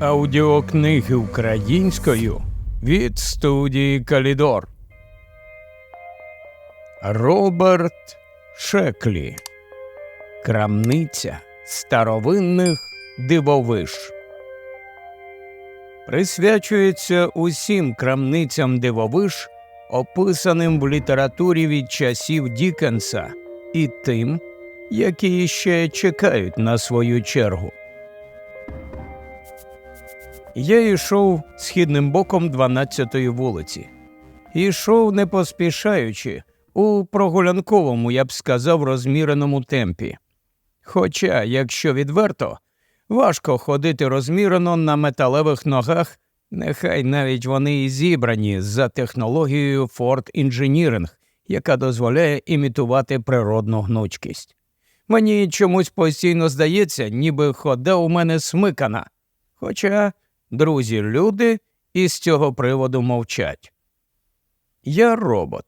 Аудіокниги українською від студії Калідор. Роберт Шеклі. Крамниця старовинних дивовиж. Присвячується усім крамницям дивовиж, описаним в літературі від часів Дікенса, і тим, які ще чекають на свою чергу. Я йшов східним боком 12-ї вулиці. Ішов не поспішаючи, у прогулянковому, я б сказав, розміреному темпі. Хоча, якщо відверто, важко ходити розмірено на металевих ногах, нехай навіть вони і зібрані за технологією Ford Engineering, яка дозволяє імітувати природну гнучкість. Мені чомусь постійно здається, ніби хода у мене смикана. Хоча друзі люди із цього приводу мовчать. Я робот.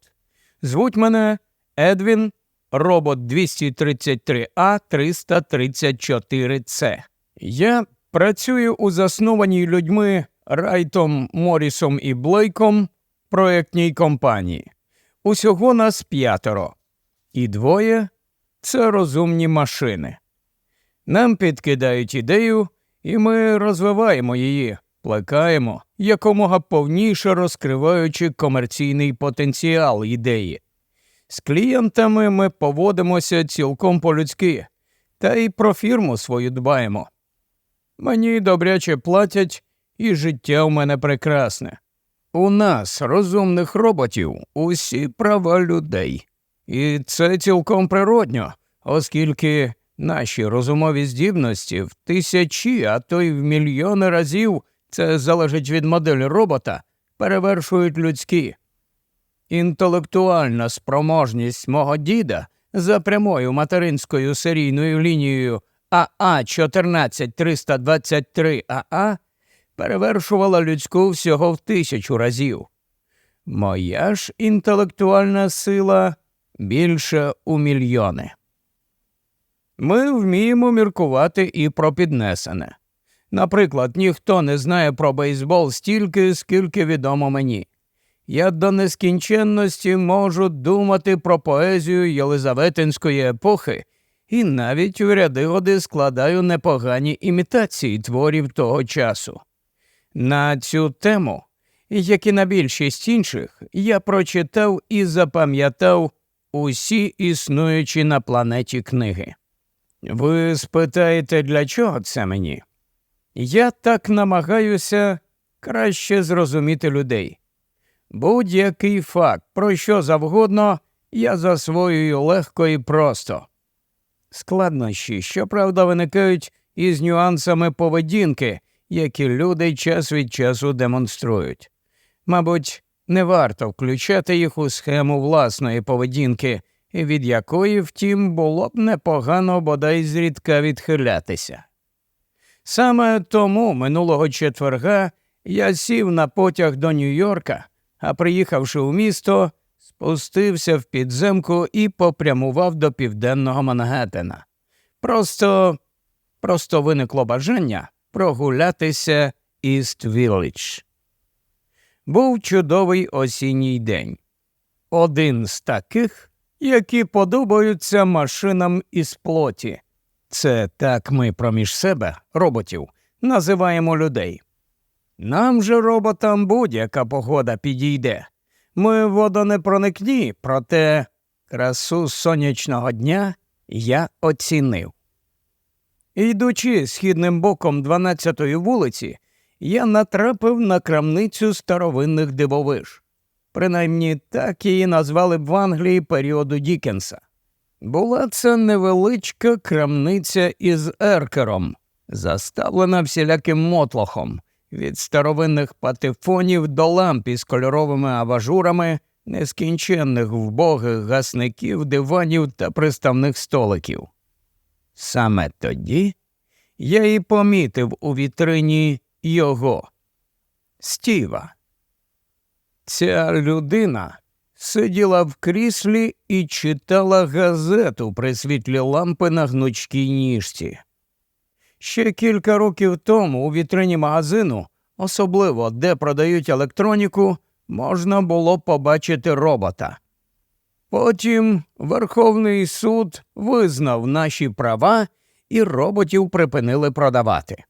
Звуть мене Едвін Робот 233А 334С. Я працюю у заснованій людьми Райтом Морісом і Блейком проєктній компанії. Усього нас п'ятеро. І двоє це розумні машини. Нам підкидають ідею, і ми розвиваємо її, плекаємо, якомога повніше розкриваючи комерційний потенціал ідеї. З клієнтами ми поводимося цілком по-людськи, та й про фірму свою дбаємо. Мені добряче платять, і життя у мене прекрасне. У нас, розумних роботів, усі права людей. І це цілком природньо, оскільки наші розумові здібності в тисячі, а то й в мільйони разів це залежить від моделі робота, перевершують людські. Інтелектуальна спроможність мого діда за прямою материнською серійною лінією АА 14323 АА перевершувала людську всього в тисячу разів. Моя ж інтелектуальна сила більше у мільйони. Ми вміємо міркувати і про піднесене. Наприклад, ніхто не знає про бейсбол стільки, скільки відомо мені. Я до нескінченності можу думати про поезію Єлизаветинської епохи і навіть у ряди годи складаю непогані імітації творів того часу. На цю тему, як і на більшість інших, я прочитав і запам'ятав усі існуючі на планеті книги. Ви спитаєте, для чого це мені? Я так намагаюся краще зрозуміти людей. Будь-який факт, про що завгодно, я засвоюю легко і просто. Складнощі, щоправда, виникають із нюансами поведінки, які люди час від часу демонструють. Мабуть, не варто включати їх у схему власної поведінки, від якої, втім, було б непогано бодай зрідка відхилятися. Саме тому минулого четверга я сів на потяг до Нью-Йорка, а приїхавши у місто, спустився в підземку і попрямував до південного Мангеттена. Просто просто виникло бажання прогулятися Іст Віллідж. Був чудовий осінній день. Один з таких, які подобаються машинам із плоті. Це так ми проміж себе, роботів, називаємо людей. Нам же роботам будь-яка погода підійде. Ми водонепроникні, проте красу сонячного дня я оцінив. Йдучи східним боком 12-ї вулиці, я натрапив на крамницю старовинних дивовиж. Принаймні так її назвали б в Англії періоду Дікенса. Була це невеличка крамниця із еркером, заставлена всіляким мотлохом, від старовинних патефонів до ламп із кольоровими абажурами, нескінченних вбогих гасників, диванів та приставних столиків. Саме тоді я і помітив у вітрині його Стіва. Ця людина сиділа в кріслі і читала газету при світлі лампи на гнучкій ніжці. Ще кілька років тому у вітрині магазину, особливо де продають електроніку, можна було побачити робота. Потім Верховний суд визнав наші права і роботів припинили продавати.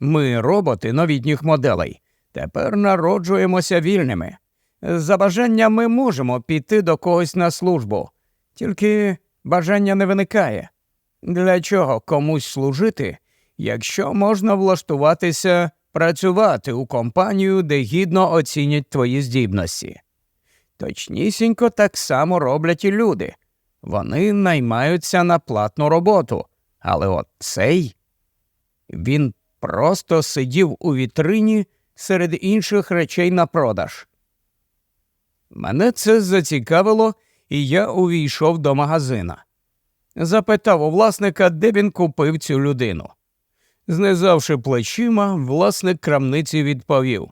Ми, роботи новітніх моделей, тепер народжуємося вільними. За бажанням ми можемо піти до когось на службу, тільки бажання не виникає. Для чого комусь служити, якщо можна влаштуватися працювати у компанію, де гідно оцінять твої здібності? Точнісінько так само роблять і люди. Вони наймаються на платну роботу, але от цей він просто сидів у вітрині серед інших речей на продаж. Мене це зацікавило, і я увійшов до магазина. Запитав у власника, де він купив цю людину. Знизавши плечима, власник крамниці відповів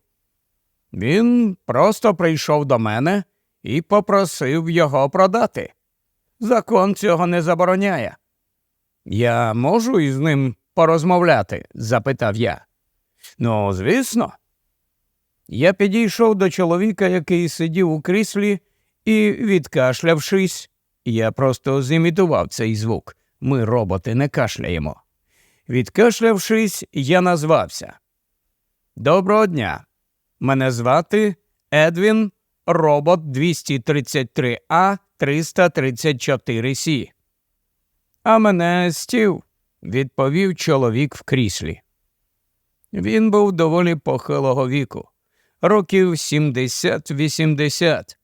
Він просто прийшов до мене і попросив його продати. Закон цього не забороняє. Я можу із ним порозмовляти? запитав я. Ну, звісно. Я підійшов до чоловіка, який сидів у кріслі, і, відкашлявшись, я просто зімітував цей звук. Ми, роботи, не кашляємо. Відкашлявшись, я назвався. Доброго дня. Мене звати Едвін Робот 233А 334 Сі. А мене Стів, відповів чоловік в кріслі. Він був доволі похилого віку, років 70-80,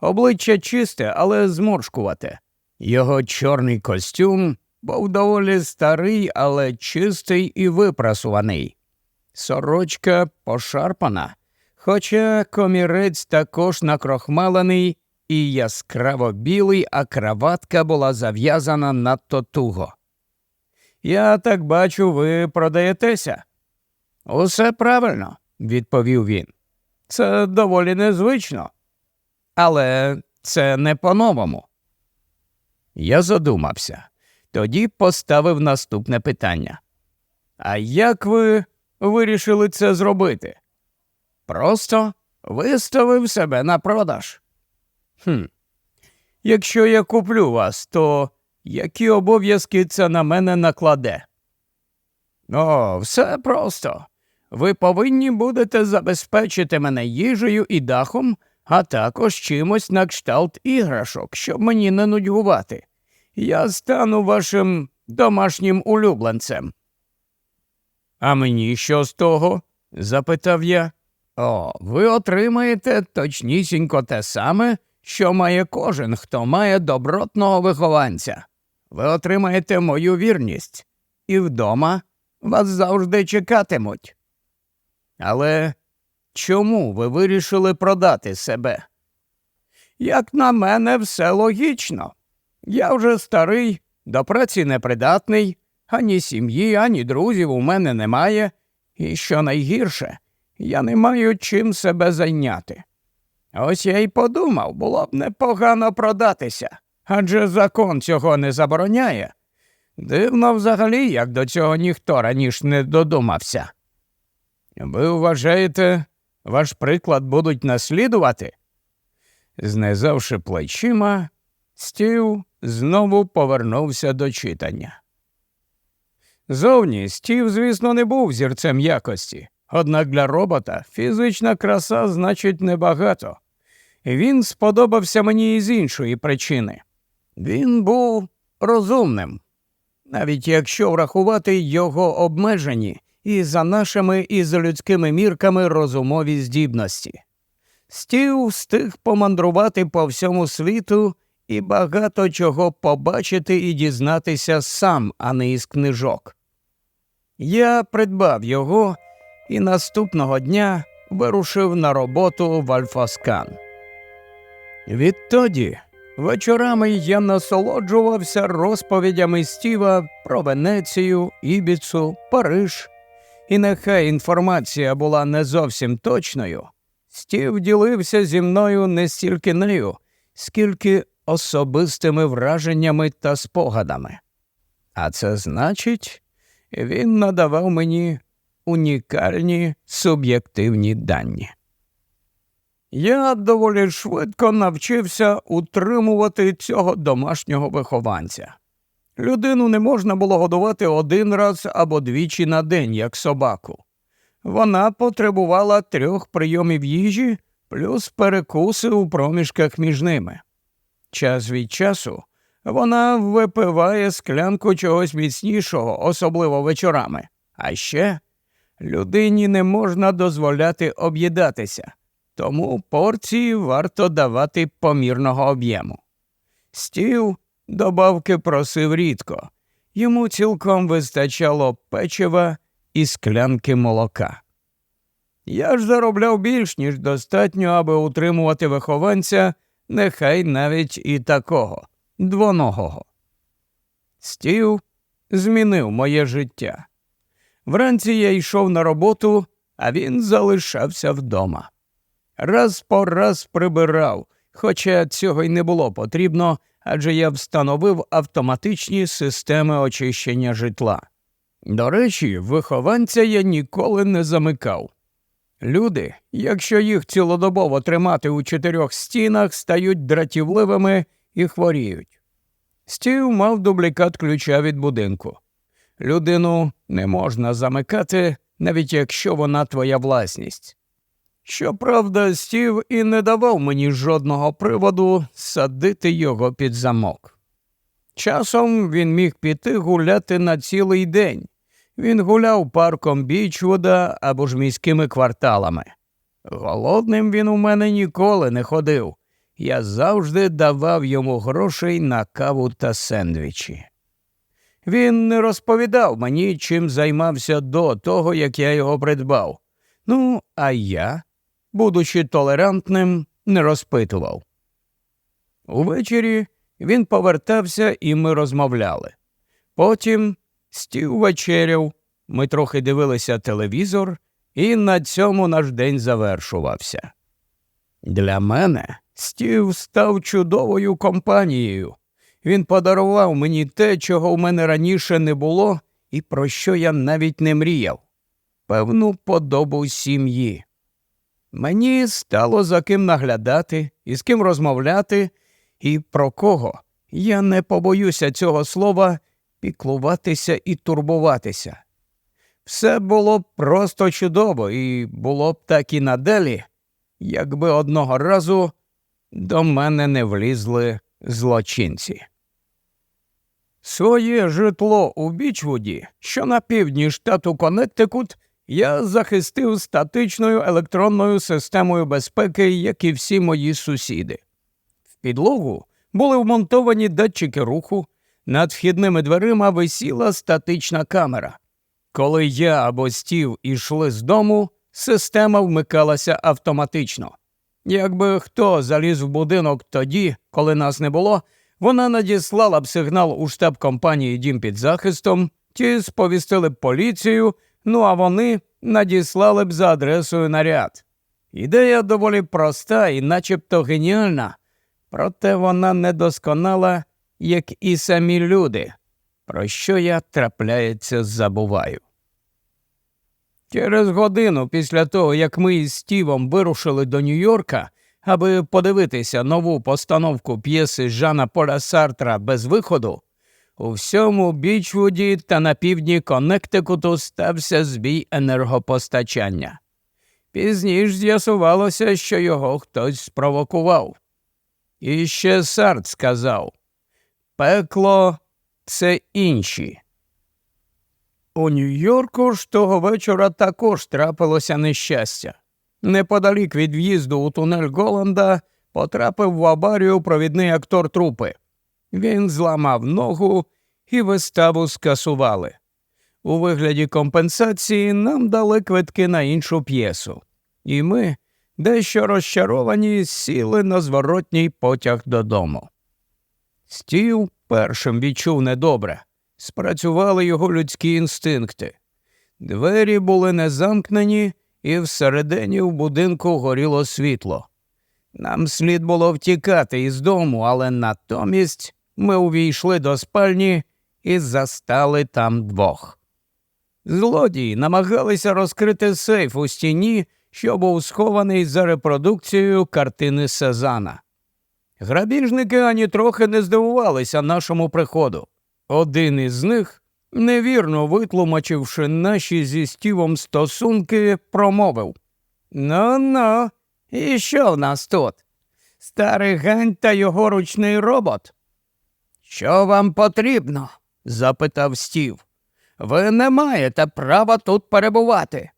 обличчя чисте, але зморшкувате. Його чорний костюм був доволі старий, але чистий і випрасуваний. Сорочка пошарпана, хоча комірець також накрохмалений і яскраво білий, а краватка була зав'язана надто туго. Я так бачу, ви продаєтеся. Усе правильно, відповів він. Це доволі незвично. Але це не по-новому. Я задумався. Тоді поставив наступне питання. А як ви вирішили це зробити? Просто виставив себе на продаж. Хм. Якщо я куплю вас, то які обов'язки це на мене накладе? О, все просто. Ви повинні будете забезпечити мене їжею і дахом, а також чимось на кшталт іграшок, щоб мені не нудьгувати. Я стану вашим домашнім улюбленцем. А мені що з того? запитав я. О, ви отримаєте точнісінько те саме, що має кожен, хто має добротного вихованця. Ви отримаєте мою вірність, і вдома вас завжди чекатимуть. Але чому ви вирішили продати себе? Як на мене, все логічно. Я вже старий, до праці непридатний, ані сім'ї, ані друзів у мене немає, і що найгірше, я не маю чим себе зайняти. Ось я й подумав, було б непогано продатися, адже закон цього не забороняє. Дивно взагалі, як до цього ніхто раніше не додумався. Ви вважаєте, ваш приклад будуть наслідувати? Знизавши плечима, Стів знову повернувся до читання. Зовні Стів, звісно, не був зірцем якості, однак для робота фізична краса значить небагато. Він сподобався мені і з іншої причини. Він був розумним, навіть якщо врахувати його обмежені і за нашими і за людськими мірками розумові здібності. Стів встиг помандрувати по всьому світу і багато чого побачити і дізнатися сам, а не із книжок. Я придбав його і наступного дня вирушив на роботу в Альфаскан. Відтоді вечорами я насолоджувався розповідями Стіва про Венецію, Ібіцу, Париж, і нехай інформація була не зовсім точною, Стів ділився зі мною не стільки нею, скільки особистими враженнями та спогадами. А це значить, він надавав мені унікальні суб'єктивні дані. Я доволі швидко навчився утримувати цього домашнього вихованця. Людину не можна було годувати один раз або двічі на день, як собаку. Вона потребувала трьох прийомів їжі плюс перекуси у проміжках між ними. Час від часу вона випиває склянку чогось міцнішого, особливо вечорами. А ще людині не можна дозволяти об'їдатися, тому порції варто давати помірного об'єму. Стів добавки просив рідко, йому цілком вистачало печива і склянки молока. Я ж заробляв більш, ніж достатньо, аби утримувати вихованця, нехай навіть і такого двоногого. Стів змінив моє життя. Вранці я йшов на роботу, а він залишався вдома. Раз по раз прибирав, хоча цього й не було потрібно, адже я встановив автоматичні системи очищення житла. До речі, вихованця я ніколи не замикав. Люди, якщо їх цілодобово тримати у чотирьох стінах, стають дратівливими і хворіють. Стів мав дублікат ключа від будинку. Людину не можна замикати, навіть якщо вона твоя власність. Щоправда, стів і не давав мені жодного приводу садити його під замок. Часом він міг піти гуляти на цілий день. Він гуляв парком Бічвуда або ж міськими кварталами. Голодним він у мене ніколи не ходив. Я завжди давав йому грошей на каву та сендвічі. Він не розповідав мені, чим займався до того, як я його придбав. Ну, а я, будучи толерантним, не розпитував. Увечері він повертався і ми розмовляли. Потім стів вечеряв, ми трохи дивилися телевізор, і на цьому наш день завершувався. Для мене стів став чудовою компанією. Він подарував мені те, чого в мене раніше не було, і про що я навіть не мріяв певну подобу сім'ї. Мені стало за ким наглядати і з ким розмовляти, і про кого я не побоюся цього слова піклуватися і турбуватися. Все було б просто чудово, і було б так і надалі, якби одного разу до мене не влізли злочинці. Своє житло у Бічвуді, що на півдні штату Коннектикут, я захистив статичною електронною системою безпеки, як і всі мої сусіди. В підлогу були вмонтовані датчики руху, над вхідними дверима висіла статична камера. Коли я або стів ішли з дому, система вмикалася автоматично. Якби хто заліз в будинок тоді, коли нас не було, вона надіслала б сигнал у штаб компанії Дім під захистом, ті сповістили б поліцію, ну а вони надіслали б за адресою наряд. Ідея доволі проста і начебто геніальна, проте вона недосконала, як і самі люди, про що я трапляється забуваю. Через годину після того, як ми із Стівом вирушили до Нью-Йорка, аби подивитися нову постановку п'єси Жана Поля Сартра без виходу, у всьому Бічвуді та на півдні Коннектикуту стався збій енергопостачання. Пізніше з'ясувалося, що його хтось спровокував. І ще Сарт сказав пекло це інші. У Нью-Йорку ж того вечора також трапилося нещастя. Неподалік від в'їзду у тунель Голланда потрапив в аварію провідний актор трупи. Він зламав ногу і виставу скасували. У вигляді компенсації нам дали квитки на іншу п'єсу, і ми, дещо розчаровані, сіли на зворотній потяг додому. Стів першим відчув недобре, спрацювали його людські інстинкти. Двері були не замкнені, і всередині в будинку горіло світло. Нам слід було втікати із дому, але натомість ми увійшли до спальні і застали там двох. Злодії намагалися розкрити сейф у стіні, що був схований за репродукцією картини Сезана. Грабіжники ані трохи не здивувалися нашому приходу. Один із них, невірно витлумачивши наші зі стівом стосунки, промовив Ну ну, і що в нас тут? Старий гань та його ручний робот. Що вам потрібно? запитав стів. Ви не маєте права тут перебувати.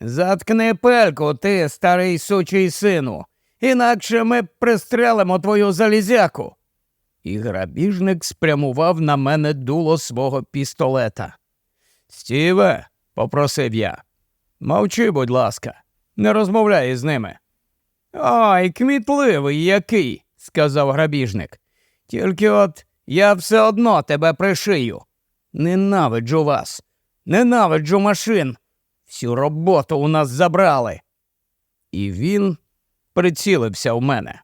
Заткни пельку, ти, старий сучий сину, інакше ми пристрелимо твою залізяку. І грабіжник спрямував на мене дуло свого пістолета. Стіве, попросив я, мовчи, будь ласка, не розмовляй із ними. Ой, кмітливий який, сказав грабіжник. Тільки от я все одно тебе пришию. Ненавиджу вас, ненавиджу машин. Всю роботу у нас забрали. І він прицілився в мене.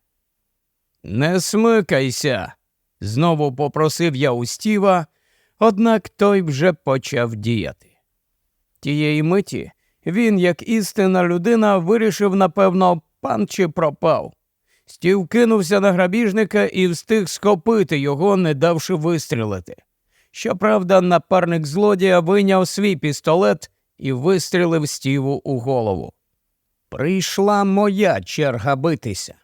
Не смикайся, знову попросив я у Стіва, однак той вже почав діяти. Тієї миті він, як істинна людина, вирішив, напевно, пан чи пропав. Стів кинувся на грабіжника і встиг схопити його, не давши вистрілити. Щоправда, напарник злодія вийняв свій пістолет і вистрілив стіву у голову. Прийшла моя черга битися.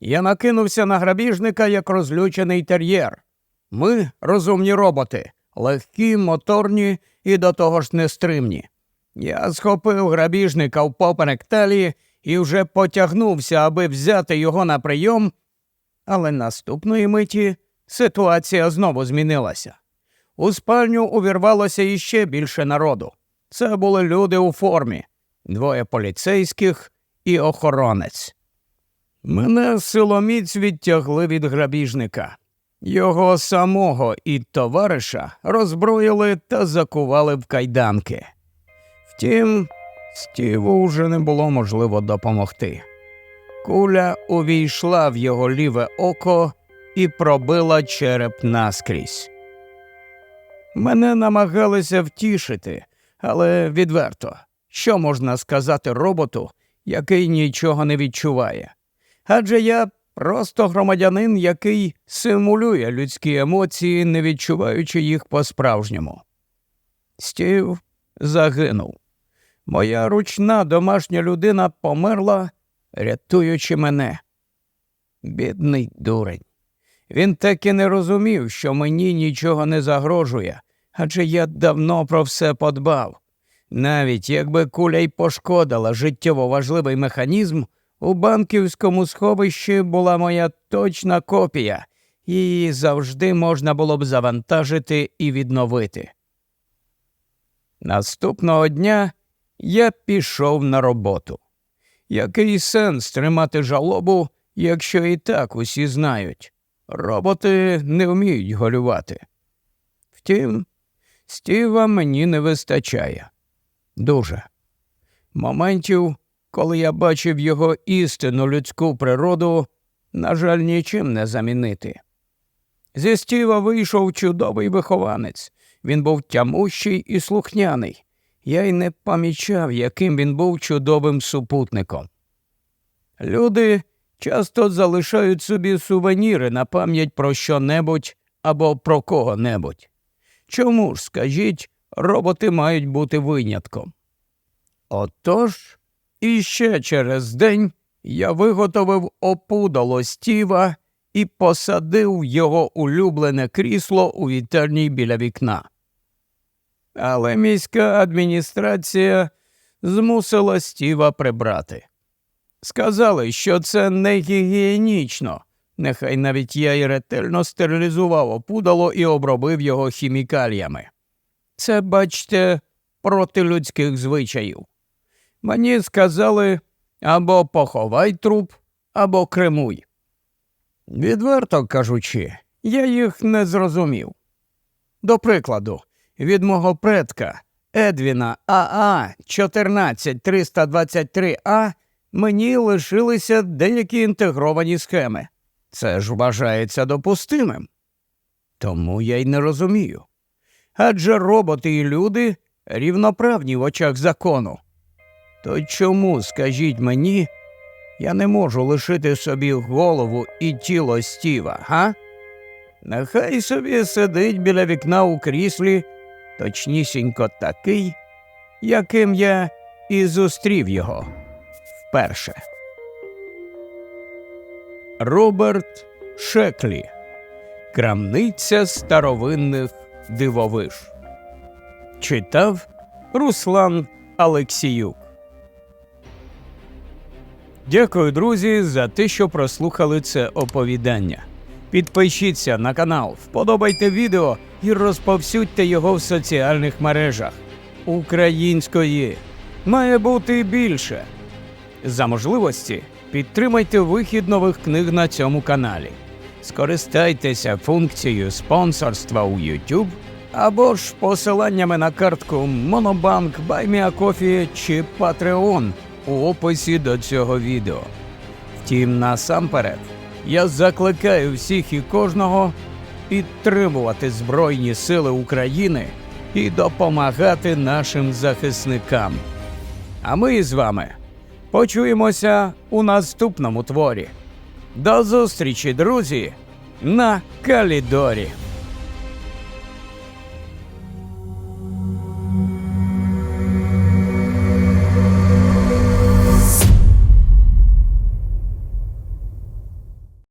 Я накинувся на грабіжника як розлючений тер'єр. Ми, розумні роботи, легкі, моторні і до того ж нестримні. Я схопив грабіжника в поперек талії і вже потягнувся, аби взяти його на прийом, але наступної миті ситуація знову змінилася. У спальню увірвалося іще більше народу. Це були люди у формі, двоє поліцейських і охоронець. Мене силоміць відтягли від грабіжника. Його самого і товариша роззброїли та закували в кайданки. Втім, Стіву вже не було можливо допомогти. Куля увійшла в його ліве око і пробила череп наскрізь. Мене намагалися втішити, але відверто, що можна сказати роботу, який нічого не відчуває? Адже я просто громадянин, який симулює людські емоції, не відчуваючи їх по-справжньому. Стів загинув. Моя ручна домашня людина померла, рятуючи мене. Бідний дурень. Він так і не розумів, що мені нічого не загрожує, адже я давно про все подбав. Навіть якби куля й пошкодила життєво важливий механізм, у банківському сховищі була моя точна копія, її завжди можна було б завантажити і відновити. Наступного дня я пішов на роботу. Який сенс тримати жалобу, якщо і так усі знають? Роботи не вміють голювати. Втім, стіва мені не вистачає. Дуже. Моментів, коли я бачив його істинну людську природу, на жаль, нічим не замінити. Зі стіва вийшов чудовий вихованець. Він був тямущий і слухняний. Я й не помічав, яким він був чудовим супутником. Люди часто залишають собі сувеніри на пам'ять про що-небудь або про кого-небудь. Чому ж, скажіть, роботи мають бути винятком? Отож, іще через день я виготовив опудало стіва і посадив його улюблене крісло у вітерній біля вікна. Але міська адміністрація змусила стіва прибрати. Сказали, що це не гігієнічно. Нехай навіть я й ретельно стерилізував опудало і обробив його хімікаліями. Це, бачте, проти людських звичаїв. Мені сказали або поховай труп, або кремуй. Відверто кажучи, я їх не зрозумів. До прикладу, від мого предка Едвіна АА 14323А мені лишилися деякі інтегровані схеми. Це ж вважається допустимим. Тому я й не розумію. Адже роботи і люди рівноправні в очах закону. То чому, скажіть мені, я не можу лишити собі голову і тіло Стіва, га? Нехай собі сидить біля вікна у кріслі, точнісінько такий, яким я і зустрів його вперше. Роберт Шеклі. Крамниця старовинних дивовиж. Читав Руслан Алексіюк. Дякую, друзі, за те, що прослухали це оповідання. Підпишіться на канал, вподобайте відео і розповсюдьте його в соціальних мережах. Української має бути більше. За можливості підтримайте вихід нових книг на цьому каналі. Скористайтеся функцією спонсорства у YouTube або ж посиланнями на картку Monobank, BuyMeACoffee чи Patreon у описі до цього відео. Втім, насамперед, я закликаю всіх і кожного підтримувати Збройні Сили України і допомагати нашим захисникам. А ми з вами почуємося у наступному творі. До зустрічі, друзі, на Калідорі.